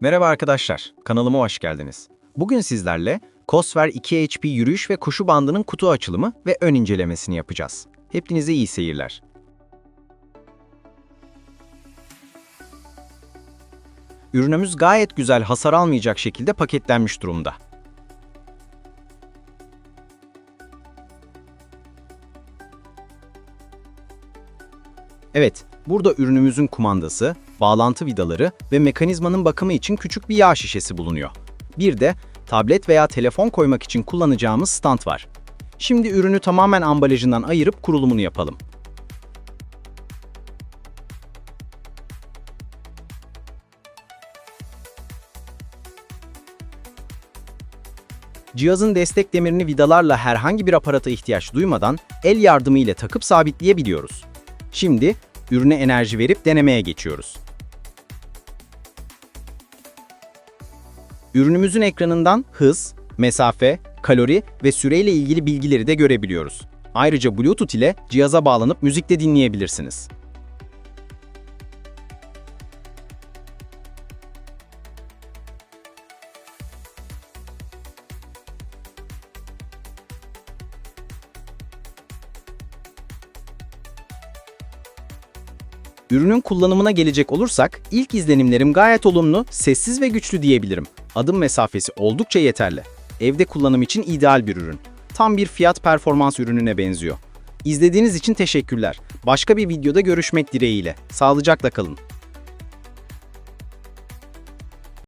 Merhaba arkadaşlar, kanalıma hoş geldiniz. Bugün sizlerle Cosver 2 HP yürüyüş ve koşu bandının kutu açılımı ve ön incelemesini yapacağız. Hepinize iyi seyirler. Ürünümüz gayet güzel hasar almayacak şekilde paketlenmiş durumda. Evet, burada ürünümüzün kumandası, bağlantı vidaları ve mekanizmanın bakımı için küçük bir yağ şişesi bulunuyor. Bir de tablet veya telefon koymak için kullanacağımız stand var. Şimdi ürünü tamamen ambalajından ayırıp kurulumunu yapalım. Cihazın destek demirini vidalarla herhangi bir aparata ihtiyaç duymadan el yardımı ile takıp sabitleyebiliyoruz. Şimdi ürüne enerji verip denemeye geçiyoruz. Ürünümüzün ekranından hız, mesafe, kalori ve süreyle ilgili bilgileri de görebiliyoruz. Ayrıca Bluetooth ile cihaza bağlanıp müzik de dinleyebilirsiniz. Ürünün kullanımına gelecek olursak, ilk izlenimlerim gayet olumlu, sessiz ve güçlü diyebilirim. Adım mesafesi oldukça yeterli. Evde kullanım için ideal bir ürün. Tam bir fiyat performans ürününe benziyor. İzlediğiniz için teşekkürler. Başka bir videoda görüşmek dileğiyle. Sağlıcakla kalın.